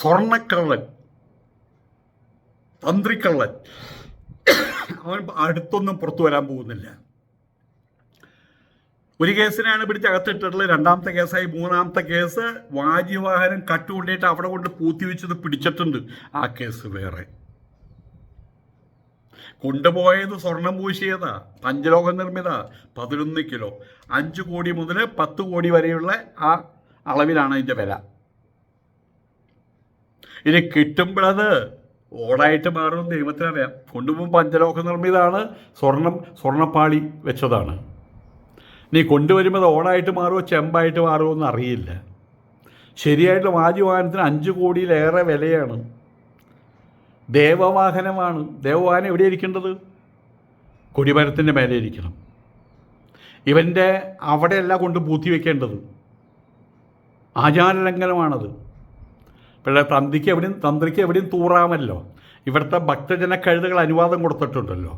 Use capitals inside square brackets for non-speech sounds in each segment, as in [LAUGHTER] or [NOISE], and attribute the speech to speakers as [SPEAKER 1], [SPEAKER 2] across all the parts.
[SPEAKER 1] സ്വർണക്കള്ളൻ തന്ത്രിക്കള്ളൻ. അവൻ അടുത്തൊന്നും പുറത്തു വരാൻ പോകുന്നില്ല. ഒരു കേസിനാണ് പിടിച്ച് അകത്തിട്ടിട്ടുള്ളത്. രണ്ടാമത്തെ കേസായി മൂന്നാമത്തെ കേസ് വാജിവാഹനം കട്ടുകൊണ്ടിട്ട് അവിടെ കൊണ്ട് പൂത്തിവെച്ചത് പിടിച്ചിട്ടുണ്ട്. ആ കേസ് വേറെ. കൊണ്ടുപോയത് സ്വർണം പൂശിയതാ പഞ്ചലോക നിർമ്മിത പതിനൊന്ന് കിലോ. അഞ്ച് കോടി മുതൽ പത്ത് കോടി വരെയുള്ള ആ അളവിലാണ് അതിന്റെ വില. ഇനി കിട്ടുമ്പോഴത് ഓടായിട്ട് മാറുമെന്ന് ദൈവത്തിനറിയാം. കൊണ്ടുപോകും പഞ്ചലോക നിർമ്മിതാണ് സ്വർണം സ്വർണപ്പാളി വെച്ചതാണ്. നീ കൊണ്ടുവരുമ്പോൾ ഓടായിട്ട് മാറുമോ ചെമ്പായിട്ട് മാറുമോ എന്ന് അറിയില്ല. ശരിയായിട്ടുള്ള വാദ്യവാഹനത്തിന് അഞ്ച് കോടിയിലേറെ വിലയാണ്. ദേവവാഹനമാണ്. ദേവവാഹനം എവിടെ ഇരിക്കേണ്ടത്? കൊടിമരത്തിന്റെ മേലെ ഇരിക്കണം. ഇവന്റെ അവിടെയല്ല കൊണ്ട് പൂത്തി വെക്കേണ്ടത് ആചാരലംഘനമാണത്. പിന്നെ തന്ത്രിക്ക് എവിടെയും തന്ത്രിക്ക് എവിടെയും തൂറാമല്ലോ. ഇവിടുത്തെ ഭക്തജന കഴുതകൾ അനുവാദം കൊടുത്തിട്ടുണ്ടല്ലോ.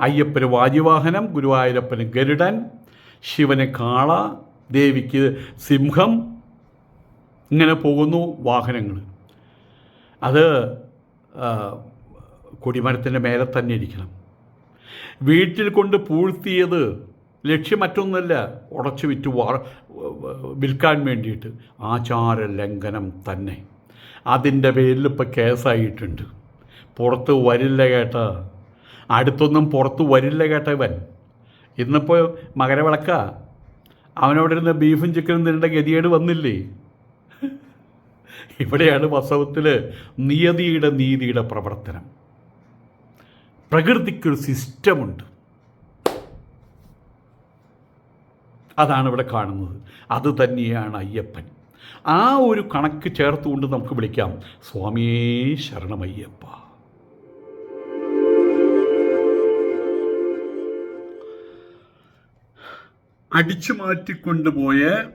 [SPEAKER 1] അയ്യപ്പന് വാജിവാഹനം ഗുരുവായൂരപ്പന് ഗരുഡൻ ശിവന് കാള ദേവിക്ക് സിംഹം ഇങ്ങനെ പോകുന്നു വാഹനങ്ങൾ അത് കൊടിമരത്തിന്റെ മേലെ തന്നെ ഇരിക്കണം. വീട്ടിൽ കൊണ്ട് പൂഴ്ത്തിയത് ലക്ഷ്യം മറ്റൊന്നല്ല ഉടച്ചു വിറ്റ് വിൽക്കാൻ വേണ്ടിയിട്ട്. ആചാര ലംഘനം തന്നെ. അതിന്റെ പേരിൽ ഇപ്പോൾ കേസായിട്ടുണ്ട്. പുറത്ത് വരില്ല കേട്ട. അടുത്തൊന്നും പുറത്ത് വരില്ല കേട്ട ഇവൻ. ഇന്നിപ്പോൾ മകരവിളക്ക അവനവിടെ ഇരുന്ന് ബീഫും ചിക്കനും തിന്നേണ്ട ഗതികേട് വന്നില്ലേ? ഇവിടെയാണ് വാസ്തവത്തിൽ നിയതിയുടെ നീതിയുടെ പ്രവർത്തനം. പ്രകൃതിക്കൊരു സിസ്റ്റമുണ്ട്. അതാണ് ഇവിടെ കാണുന്നത്. അത് തന്നെയാണ് അയ്യപ്പൻ. ആ ഒരു കണക്ക് ചേർത്തുകൊണ്ട് നമുക്ക് വിളിക്കാം. സ്വാമിയേ ശരണമയ്യപ്പ. അടിച്ചു മാറ്റിക്കൊണ്ടുപോയ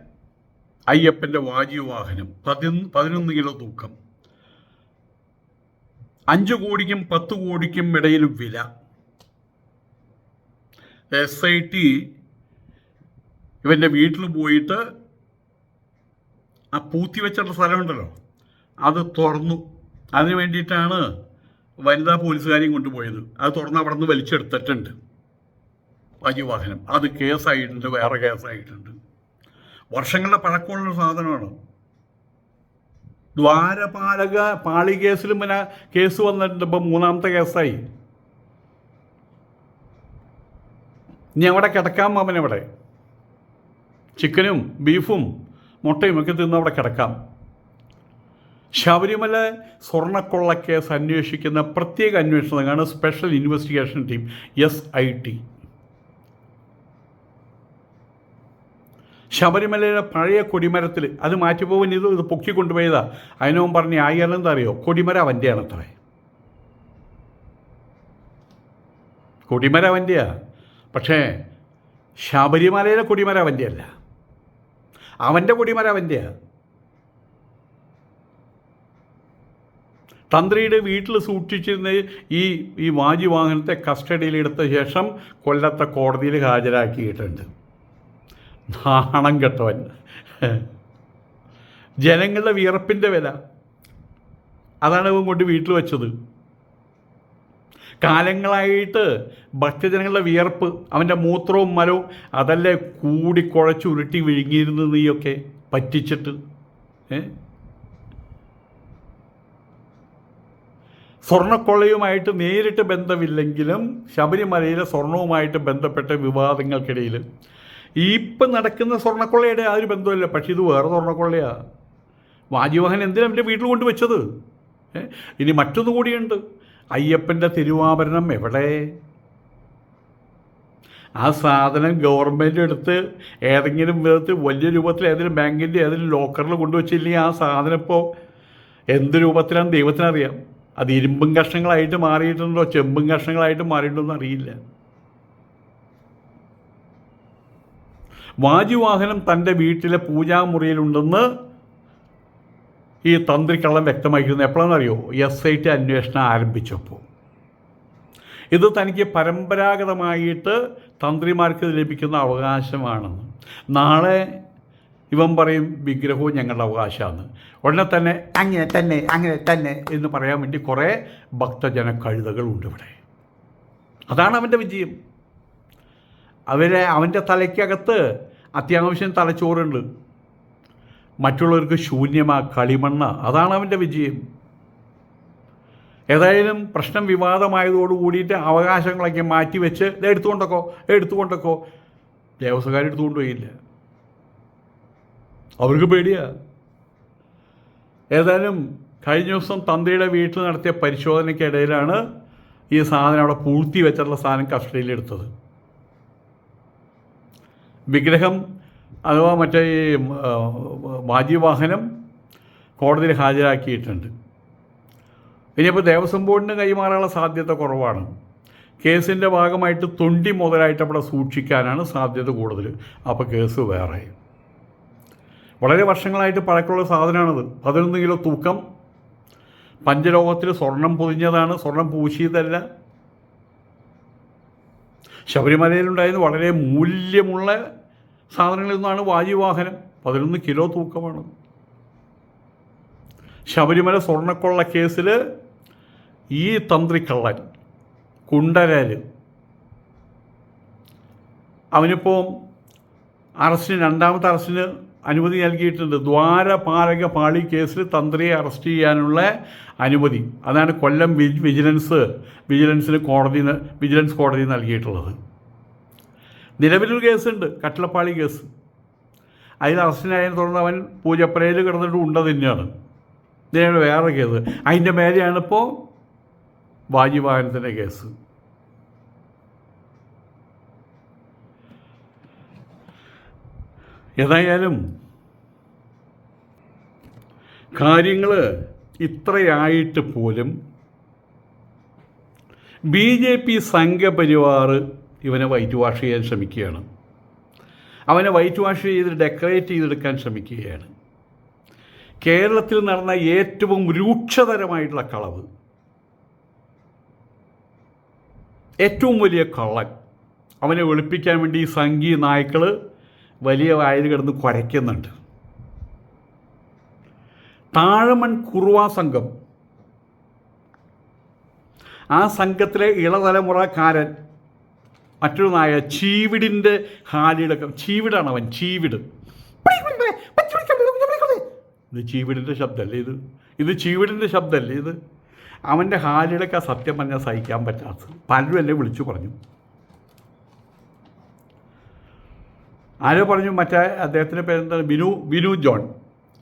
[SPEAKER 1] അയ്യപ്പന്റെ വാജിവാഹനം പതിനൊന്ന് പതിനൊന്ന് കിലോ തൂക്കം. അഞ്ച് കോടിക്കും പത്ത് കോടിക്കും ഇടയിൽ വില. എസ് ഐ ടി ഇവന്റെ വീട്ടിൽ പോയിട്ട് ആ പൂത്തി വെച്ചിട്ട സ്ഥലമുണ്ടല്ലോ. അത് തുറന്നു. അതിന് വേണ്ടിയിട്ടാണ് വനിതാ പോലീസുകാരെയും കൊണ്ടുപോയത്. അത് തുറന്ന് അവിടെ നിന്ന് വലിച്ചെടുത്തിട്ടുണ്ട് വാഹനം. അത് കേസായിട്ടുണ്ട്. വേറെ കേസായിട്ടുണ്ട്. വർഷങ്ങളുടെ പഴക്കമുള്ള സാധനമാണ്. ദ്വാരപാലക പാളി കേസിലും പിന്നെ കേസ് വന്നിട്ടുണ്ട്. ഇപ്പം മൂന്നാമത്തെ കേസായി. ഇനി അവിടെ കിടക്കാം അവനവിടെ ചിക്കനും ബീഫും മുട്ടയും ഒക്കെ തിന്ന് അവിടെ കിടക്കാം. ശബരിമല സ്വർണക്കൊള്ള കേസ് അന്വേഷിക്കുന്ന പ്രത്യേക അന്വേഷണ സംഘമാണ് special investigation team S I T ശബരിമലയുടെ പഴയ കൊടിമരത്തിൽ അത് മാറ്റിപ്പോകുന്ന ഇത് ഇത് പൊക്കി കൊണ്ടുപോയതാ അതിനവൻ പറഞ്ഞ ആയാലും എന്താ അറിയോ? കൊടിമര അവന്റെയാണ് അത്രേ കൊടിമര അവന്റെയാ പക്ഷേ ശബരിമലയിലെ കൊടിമര അവന്റെ അല്ല അവന്റെ കൊടിമര അവന്റെയാണ് തന്ത്രിയുടെ വീട്ടിൽ സൂക്ഷിച്ചിരുന്ന ഈ ഈ വാജി വാഹനത്തെ കസ്റ്റഡിയിലെടുത്ത ശേഷം കൊല്ലത്തെ കോടതിയിൽ ഹാജരാക്കിയിട്ടുണ്ട്. നാണം കെട്ടവൻ. ജനങ്ങളുടെ വിയർപ്പിന്റെ വില. അതാണ് അവൻ കൊണ്ട് വീട്ടിൽ വെച്ചത്. കാലങ്ങളായിട്ട് ഭക്തജനങ്ങളുടെ വിയർപ്പ് അവന്റെ മൂത്രവും മലവും അതല്ലേ കൂടി കുഴച്ച് ഉരുട്ടി വിഴുങ്ങിയിരുന്നു നീയൊക്കെ പറ്റിച്ചിട്ട്? ഏ? സ്വർണക്കൊള്ളയുമായിട്ട് നേരിട്ട് ബന്ധമില്ലെങ്കിലും ശബരിമലയിലെ സ്വർണവുമായിട്ട് ബന്ധപ്പെട്ട വിവാദങ്ങൾക്കിടയിൽ ഈ ഇപ്പം നടക്കുന്ന സ്വർണക്കൊള്ളയുടെ ആ ഒരു ബന്ധമില്ല പക്ഷേ ഇത് വേറെ സ്വർണക്കൊള്ളയാണ് വാജിവാഹൻ എന്തിനാണ് എന്റെ വീട്ടിൽ കൊണ്ടുവച്ചത്? ഇനി മറ്റൊന്നു കൂടിയുണ്ട്. അയ്യപ്പന്റെ തിരുവാഭരണം എവിടെ? ആ സാധനം ഗവൺമെന്റ് എടുത്ത് ഏതെങ്കിലും വിധത്തിൽ വലിയ രൂപത്തിൽ ഏതെങ്കിലും ബാങ്കിന്റെ ഏതെങ്കിലും ലോക്കറിൽ കൊണ്ടുവച്ചില്ലെങ്കിൽ ആ സാധനം ഇപ്പോൾ എന്ത് രൂപത്തിലാണ് ദൈവത്തിനറിയാം. അത് ഇരുമ്പും കഷ്ണങ്ങളായിട്ട് മാറിയിട്ടുണ്ടോ? ചെമ്പും കഷ്ണങ്ങളായിട്ട് മാറിയിട്ടുണ്ടോ എന്ന് അറിയില്ല വാജിവാഹനം തന്റെ വീട്ടിലെ പൂജാമുറിയിലുണ്ടെന്ന് ഈ തന്ത്രിക്കള്ളം വ്യക്തമായിരിക്കുന്നത് എപ്പോഴാണെന്നറിയോ? എസ് ഐ ടി അന്വേഷണം ആരംഭിച്ചപ്പോൾ. ഇത് തനിക്ക് പരമ്പരാഗതമായിട്ട് തന്ത്രിമാർക്ക് ലഭിക്കുന്ന അവകാശമാണെന്ന്. നാളെ ഇവൻ പറയും വിഗ്രഹവും ഞങ്ങളുടെ അവകാശമാണ്. ഉടനെ തന്നെ അങ്ങനെ തന്നെ അങ്ങനെ തന്നെ എന്ന് പറയാൻ വേണ്ടി കുറേ ഭക്തജന കഴുതകളുണ്ട് ഇവിടെ. അതാണ് അവന്റെ വിജയം. അവരെ അവന്റെ തലയ്ക്കകത്ത് അത്യാവശ്യം തലച്ചോറുണ്ട്. മറ്റുള്ളവർക്ക് ശൂന്യമാ കളിമണ്ണ. അതാണ് അവന്റെ വിജയം. ഏതായാലും പ്രശ്നം വിവാദമായതോട് കൂടിയിട്ട് അവകാശങ്ങളൊക്കെ മാറ്റിവെച്ച് എടുത്തുകൊണ്ടൊക്കോ എടുത്തുകൊണ്ടൊക്കോ. ദേവസ്വകാർ എടുത്തുകൊണ്ട് പോയില്ല. അവർക്ക് പേടിയാ. ഏതായാലും കഴിഞ്ഞ ദിവസം തന്ത്രിയുടെ വീട്ടിൽ നടത്തിയ പരിശോധനയ്ക്കിടയിലാണ് ഈ സാധനം അവിടെ പൂഴ്ത്തി വെച്ചിട്ടുള്ള സാധനം കസ്റ്റഡിയിലെടുത്തത് വിഗ്രഹം അഥവാ മറ്റേ ഈ ആ, വാഹനം കോടതിയിൽ ഹാജരാക്കിയിട്ടുണ്ട്. ഇനിയിപ്പോൾ ദേവസ്വം ബോർഡിന് കൈമാറാനുള്ള സാധ്യത കുറവാണ്. കേസിന്റെ ഭാഗമായിട്ട് തൊണ്ടി മുതലായിട്ട് അവിടെ സൂക്ഷിക്കാനാണ് സാധ്യത കൂടുതൽ. അപ്പോൾ കേസ് വേറെ. വളരെ വർഷങ്ങളായിട്ട് പഴക്കമുള്ള സാധനമാണത്. പതിനൊന്ന് കിലോ തൂക്കം. പഞ്ചലോകത്തിൽ സ്വർണം പൊതിഞ്ഞതാണ്. സ്വർണം പൂശിയതല്ല. ശബരിമലയിലുണ്ടായിരുന്ന വളരെ മൂല്യമുള്ള സാധനങ്ങളിൽ നിന്നാണ് വായുവാഹനം. പതിനൊന്ന് കിലോ തൂക്കമാണ്. ശബരിമല സ്വർണക്കൊള്ള കേസിൽ ഈ തന്ത്രിക്കള്ളൻ കുണ്ടരാൽ അവനിപ്പോൾ അറസ്റ്റിന് രണ്ടാമത്തെ അറസ്റ്റിന് അനുമതി നൽകിയിട്ടുണ്ട്. ദ്വാരപാലക പാളി കേസിൽ തന്ത്രിയെ അറസ്റ്റ് ചെയ്യാനുള്ള അനുമതി. അതാണ് കൊല്ലം വിജിലൻസ് വിജിലൻസിന് കോടതി വിജിലൻസ് കോടതി നൽകിയിട്ടുള്ളത്. നിലവിലൊരു കേസുണ്ട് കട്ടിളപ്പാളി കേസ്. അതിൽ അറസ്റ്റിനായതിനെ തുടർന്ന് അവൻ പൂജപ്പരയിൽ കിടന്നിട്ട് ഉണ്ട തന്നെയാണ്. ഇതിനാണ് വേറെ കേസ്. അതിന്റെ മേലെയാണിപ്പോൾ വാജിവാഹനത്തിന്റെ കേസ്. ഏതായാലും കാര്യങ്ങൾ ഇത്രയായിട്ട് പോലും ബി ജെ പി സംഘപരിവാർ ഇവനെ വൈറ്റ് വാഷ് ചെയ്യാൻ ശ്രമിക്കുകയാണ്. അവനെ വൈറ്റ് വാഷ് ചെയ്ത് ഡെക്കറേറ്റ് ചെയ്തെടുക്കാൻ ശ്രമിക്കുകയാണ്. കേരളത്തിൽ നടന്ന ഏറ്റവും രൂക്ഷതരമായിട്ടുള്ള കളവ്. ഏറ്റവും വലിയ കള്ളൻ. അവനെ ഒളിപ്പിക്കാൻ വേണ്ടി സംഘീയ നായ്ക്കൾ വലിയ വായിൽ കിടന്ന് കുരയ്ക്കുന്നുണ്ട്. താഴമൺ കുറുവാ സംഘം. ആ സംഘത്തിലെ ഇളതലമുറക്കാരൻ മറ്റൊരു നായ ചീവിടിന്റെ ഹാലിയുടെ ചീവിടാണ് അവൻ ചീവിട്. ഇത് ചീവിടിന്റെ ശബ്ദമല്ലേ ഇത്? ഇത് ചീവിടിന്റെ ശബ്ദമല്ലേ ഇത്? അവന്റെ ഹാലിടൊക്കെ സത്യം പറഞ്ഞാൽ സഹിക്കാൻ പറ്റാത്തത്. പലരും എന്നെ വിളിച്ചു പറഞ്ഞു. ആരോ പറഞ്ഞു മറ്റേ അദ്ദേഹത്തിന്റെ പേരെന്താണ്? ബിനു ബിനു ജോൺ.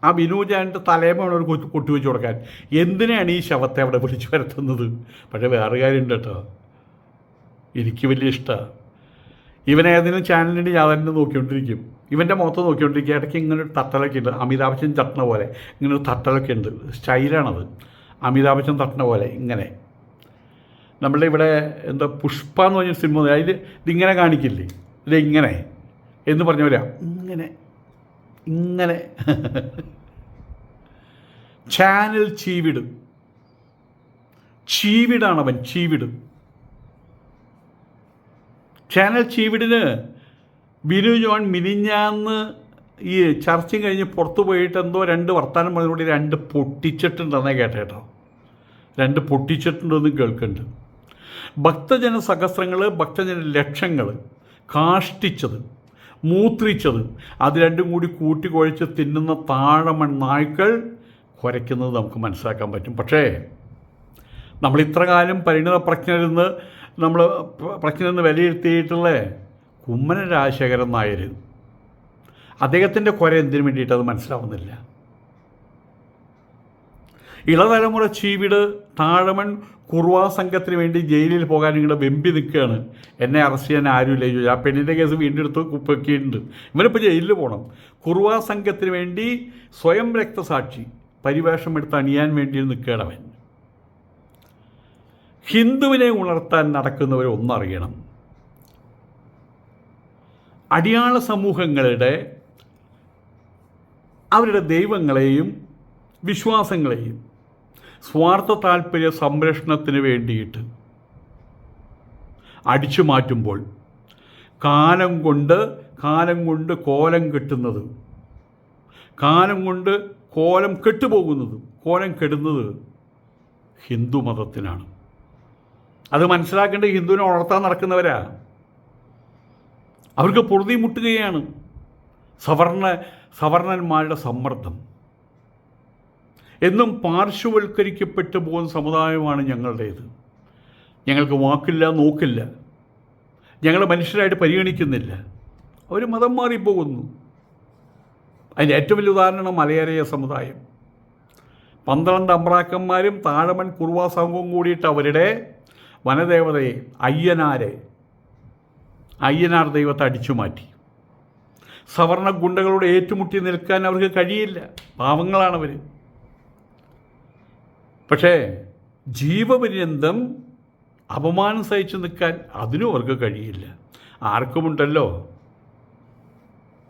[SPEAKER 1] ആ ബിനു ജോണിന്റെ തലേമാണ് ഒരു കൊട്ടി വെച്ച് കൊടുക്കാൻ. എന്തിനാണ് ഈ ശവത്തെ അവിടെ വിളിച്ചു വരുത്തുന്നത്? പക്ഷേ വേറെ കാര്യമുണ്ട് കേട്ടോ. എനിക്ക് വലിയ ഇഷ്ടമാണ് ഇവൻ ഏതെങ്കിലും ചാനലിന്റെ തന്നെ നോക്കിക്കൊണ്ടിരിക്കും. ഇവന്റെ മുഖത്ത് നോക്കിക്കൊണ്ടിരിക്കുക. ഇടയ്ക്ക് ഇങ്ങനെ ഒരു തട്ടലൊക്കെ ഉണ്ട്. അമിതാഭ് ബച്ചൻ തട്ടണ പോലെ. ഇങ്ങനെ ഒരു തട്ടലൊക്കെ ഉണ്ട്. സ്റ്റൈലാണത്. അമിതാഭ് ബച്ചൻ തട്ടണ പോലെ. ഇങ്ങനെ. നമ്മളുടെ ഇവിടെ എന്താ പുഷ്പ എന്ന് പറഞ്ഞൊരു സിനിമ അതിൽ ഇതിങ്ങനെ കാണിക്കില്ലേ? ഇത് ഇങ്ങനെ എന്ന് പറഞ്ഞ പോലെ ഇങ്ങനെ. ഇങ്ങനെ. [LAUGHS] ചാനൽ ചീവിടും. ചീവിടാണ് അവൻ ചീവിട്. ചാനൽ ചീവിടിന് ബിനു ജോൺ മിനിഞ്ഞാന്ന് ഈ ചർച്ചയും കഴിഞ്ഞ് പുറത്തു പോയിട്ട് എന്തോ രണ്ട് വർത്തമാനം പറഞ്ഞുകൂടി രണ്ട് പൊട്ടിച്ചിട്ടുണ്ടെന്നേ കേട്ടോ. രണ്ട് പൊട്ടിച്ചിട്ടുണ്ടെന്ന് കേൾക്കുന്നുണ്ട്. ഭക്തജന സഹസ്രങ്ങൾ ഭക്തജന ലക്ഷങ്ങൾ കാഷ്ടിച്ചത് മൂത്രിച്ചത് അത് രണ്ടും കൂടി കൂട്ടിക്കുഴച്ച് തിന്നുന്ന താഴമൺ നായ്ക്കൾ കുരയ്ക്കുന്നത് നമുക്ക് മനസ്സിലാക്കാൻ പറ്റും. പക്ഷേ നമ്മൾ ഇത്ര കാലം പരിണിത പ്രജ്ഞരെന്ന് നമ്മൾ പ്രജ്ഞരെന്ന് വിലയിരുത്തിയിട്ടുള്ള കുമ്മന രാജശേഖരൻ നായർ അദ്ദേഹത്തിന്റെ കുര എന്തിനു വേണ്ടിയിട്ട് അത് മനസ്സിലാവുന്നില്ല. ഇളതലമുറ ചീവിട് താഴമൺ കുർവാ സംഘത്തിന് വേണ്ടി ജയിലിൽ പോകാൻ ഇങ്ങോട്ട് വെമ്പി നിൽക്കുകയാണ്. എന്നെ അറസ്റ്റ് ചെയ്യാൻ ആരുമില്ല. ചോദിച്ചു ആ പെണ്ണിന്റെ കേസ് വീണ്ടും എടുത്ത് കുപ്പൊക്കിയിട്ടുണ്ട്. ഇവനിപ്പോൾ ജയിലിൽ പോകണം. കുർവാ സംഘത്തിന് വേണ്ടി സ്വയം രക്തസാക്ഷി പരിവേഷം എടുത്ത് അണിയാൻ വേണ്ടി നിൽക്കുകയാണ് അവൻ. ഹിന്ദുവിനെ ഉണർത്താൻ നടക്കുന്നവർ ഒന്നറിയണം. അടിയാള സമൂഹങ്ങളുടെ അവരുടെ ദൈവങ്ങളെയും വിശ്വാസങ്ങളെയും സ്വാർത്ഥ താല്പര്യ സംരക്ഷണത്തിന് വേണ്ടിയിട്ട് അടിച്ചു മാറ്റുമ്പോൾ കാലം കൊണ്ട് കാലം കൊണ്ട് കോലം കെട്ടുന്നത് കാലം കൊണ്ട് കോലം കെട്ടുപോകുന്നത് കോലം കെടുന്നത് ഹിന്ദു മതത്തിനാണ് അത് മനസ്സിലാക്കേണ്ട ഹിന്ദുവിനെ ഉണർത്താൻ നടക്കുന്നവരാ. അവർക്ക് പൊറുതി മുട്ടുകയാണ്. സവർണ സവർണന്മാരുടെ സമ്മർദ്ദം. എന്നും പാർശ്വവൽക്കരിക്കപ്പെട്ടു പോകുന്ന സമുദായമാണ് ഞങ്ങളുടേത്. ഞങ്ങൾക്ക് വാക്കില്ല നോക്കില്ല. ഞങ്ങളെ മനുഷ്യരായിട്ട് പരിഗണിക്കുന്നില്ല. അവർ മതം മാറിപ്പോകുന്നു. അതിന്റെ ഏറ്റവും വലിയ ഉദാഹരണം മലയാളീയ സമുദായം. പന്ത്രണ്ട് അമ്പ്രാക്കന്മാരും താഴമൻ കുറുവാ സംഘവും കൂടിയിട്ട് അവരുടെ വനദേവതയെ അയ്യനാരെ അയ്യനാർ ദൈവത്തെ അടിച്ചു മാറ്റി. സവർണ ഗുണ്ടകളോട് ഏറ്റുമുട്ടി നിൽക്കാൻ അവർക്ക് കഴിയില്ല. പാവങ്ങളാണവർ പക്ഷേ ജീവപര്യന്തം അപമാനം സഹിച്ചു നിൽക്കാൻ അതിനും അവർക്ക് കഴിയില്ല. ആർക്കുമുണ്ടല്ലോ?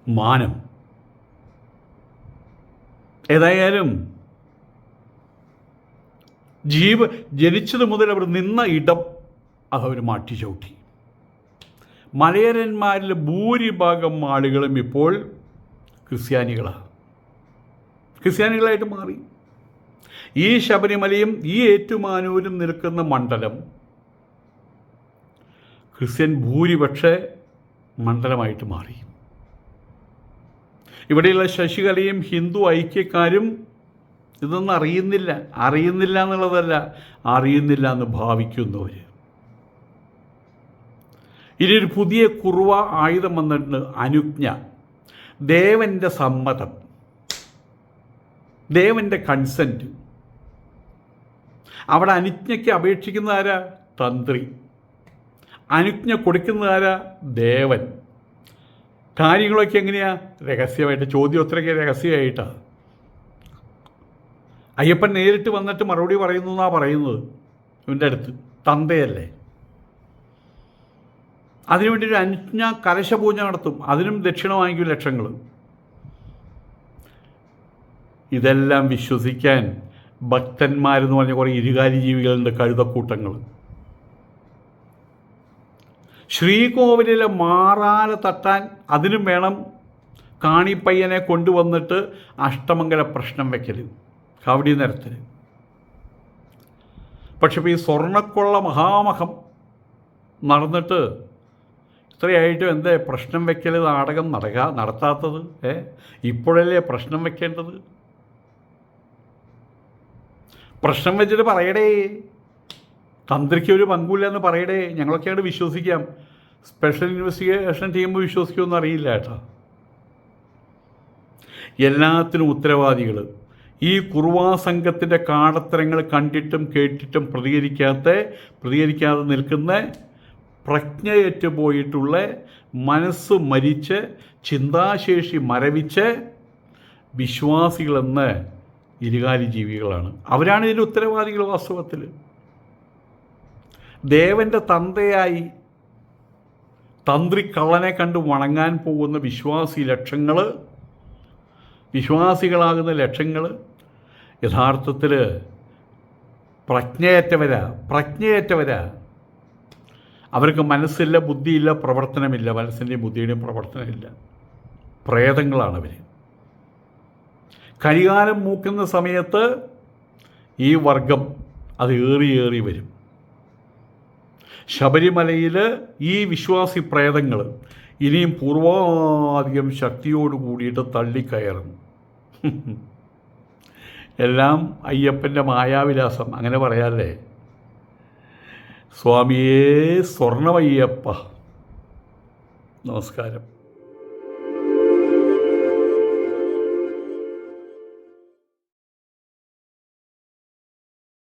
[SPEAKER 1] മാനം. ഏതായാലും ജീവ ജനിച്ചത് മുതൽ അവർ നിന്ന ഇടം അതവർ മാറ്റി ചവിട്ടി. മലയരന്മാരിൽ ഭൂരിഭാഗം ആളുകളും ഇപ്പോൾ ക്രിസ്ത്യാനികളാണ്. ക്രിസ്ത്യാനികളായിട്ട് മാറി. ഈ ശബരിമലയും ഈ ഏറ്റുമാനൂരും നിൽക്കുന്ന മണ്ഡലം ക്രിസ്ത്യൻ ഭൂരിപക്ഷ മണ്ഡലമായിട്ട് മാറി. ഇവിടെയുള്ള ശശികലയും ഹിന്ദു ഐക്യക്കാരും ഇതൊന്നും അറിയുന്നില്ല. അറിയുന്നില്ല എന്നുള്ളതല്ല അറിയുന്നില്ല എന്ന് ഭാവിക്കുന്നവർ ഇനി ഒരു പുതിയ കുറുവ ആയുധം വന്നിട്ടുണ്ട് അനുജ്ഞ. ദേവന്റെ സമ്മതം. ദേവന്റെ കൺസെന്റ് അവിടെ അനുജ്ഞയ്ക്ക് അപേക്ഷിക്കുന്ന ആരാ? തന്ത്രി. അനുജ്ഞ കൊടുക്കുന്ന ആരാ? ദേവൻ. കാര്യങ്ങളൊക്കെ എങ്ങനെയാ? രഹസ്യമായിട്ട് ചോദ്യോത്തരമൊക്കെ രഹസ്യമായിട്ടാണ് അയ്യപ്പൻ നേരിട്ട് വന്നിട്ട് മറുപടി പറയുന്നു എന്നാണ് പറയുന്നത്? ഇവന്റെ അടുത്ത്. തന്തയല്ലേ? അതിനുവേണ്ടി ഒരു അനുജ്ഞ കലശപൂജ നടത്തും. അതിനും ദക്ഷിണ വാങ്ങിക്കും ലക്ഷങ്ങൾ. ഇതെല്ലാം വിശ്വസിക്കാൻ ഭക്തന്മാരെന്ന് പറഞ്ഞ കുറേ ഇരുകാലി ജീവികളുണ്ട് കഴുതക്കൂട്ടങ്ങൾ. ശ്രീകോവിലിലെ മാറാല തട്ടാൻ അതിനും വേണം കാണിപ്പയ്യനെ കൊണ്ടുവന്നിട്ട് അഷ്ടമംഗല പ്രശ്നം വയ്ക്കൽ കാവടി നിരത്തിൽ പക്ഷെ ഇപ്പോൾ ഈ സ്വർണക്കൊള്ള മഹാമഹം നടന്നിട്ട് ഇത്രയായിട്ടും എന്തേ പ്രശ്നം വയ്ക്കൽ നാടകം നടക്ക നടത്താത്തത്? ഏ? ഇപ്പോഴല്ലേ പ്രശ്നം വയ്ക്കേണ്ടത് പ്രശ്നം വെച്ചിട്ട് പറയടേ. തന്ത്രിക്ക് ഒരു പങ്കുമില്ല എന്ന് പറയടേ. ഞങ്ങളൊക്കെ ഞങ്ങളൊക്കെയാണ് വിശ്വസിക്കാം. സ്പെഷ്യൽ ഇൻവെസ്റ്റിഗേഷൻ ടീം വിശ്വസിക്കുമെന്ന് അറിയില്ല ഏട്ടാ എല്ലാത്തിനും ഉത്തരവാദികൾ ഈ കുറുവാ സംഘത്തിന്റെ കാടത്തരങ്ങൾ കണ്ടിട്ടും കേട്ടിട്ടും പ്രതികരിക്കാത്ത പ്രതികരിക്കാതെ നിൽക്കുന്ന പ്രജ്ഞയേറ്റ് പോയിട്ടുള്ള മനസ്സ് മരിച്ച് ചിന്താശേഷി മരവിച്ച് വിശ്വാസികളെന്ന് ഇരുകാലി ജീവികളാണ് അവരാണ് ഇതിന്റെ ഉത്തരവാദികൾ വാസ്തവത്തിൽ. ദേവന്റെ തന്തയായി തന്ത്രി കള്ളനെ കണ്ട് വണങ്ങാൻ പോകുന്ന വിശ്വാസി ലക്ഷങ്ങൾ വിശ്വാസികളാകുന്ന ലക്ഷങ്ങൾ യഥാർത്ഥത്തിൽ പ്രജ്ഞയേറ്റവരാ പ്രജ്ഞയേറ്റവരാ. അവർക്ക് മനസ്സില്ല ബുദ്ധിയില്ല പ്രവർത്തനമില്ല. മനസ്സിന്റെയും ബുദ്ധിയുടെയും പ്രവർത്തനമില്ല. പ്രേതങ്ങളാണ് അവർ കരികാലം മൂക്കുന്ന സമയത്ത് ഈ വർഗം അത് ഏറി ഏറി വരും. ശബരിമലയിൽ ഈ വിശ്വാസി പ്രേതങ്ങൾ ഇനിയും പൂർവാധികം ശക്തിയോട് കൂടിയിട്ട് തള്ളിക്കയറും. [LAUGHS] എല്ലാം അയ്യപ്പന്റെ മായാവിലാസം. അങ്ങനെ പറയാല്ലേ? സ്വാമിയേ സ്വർണമയ്യപ്പ. നമസ്കാരം.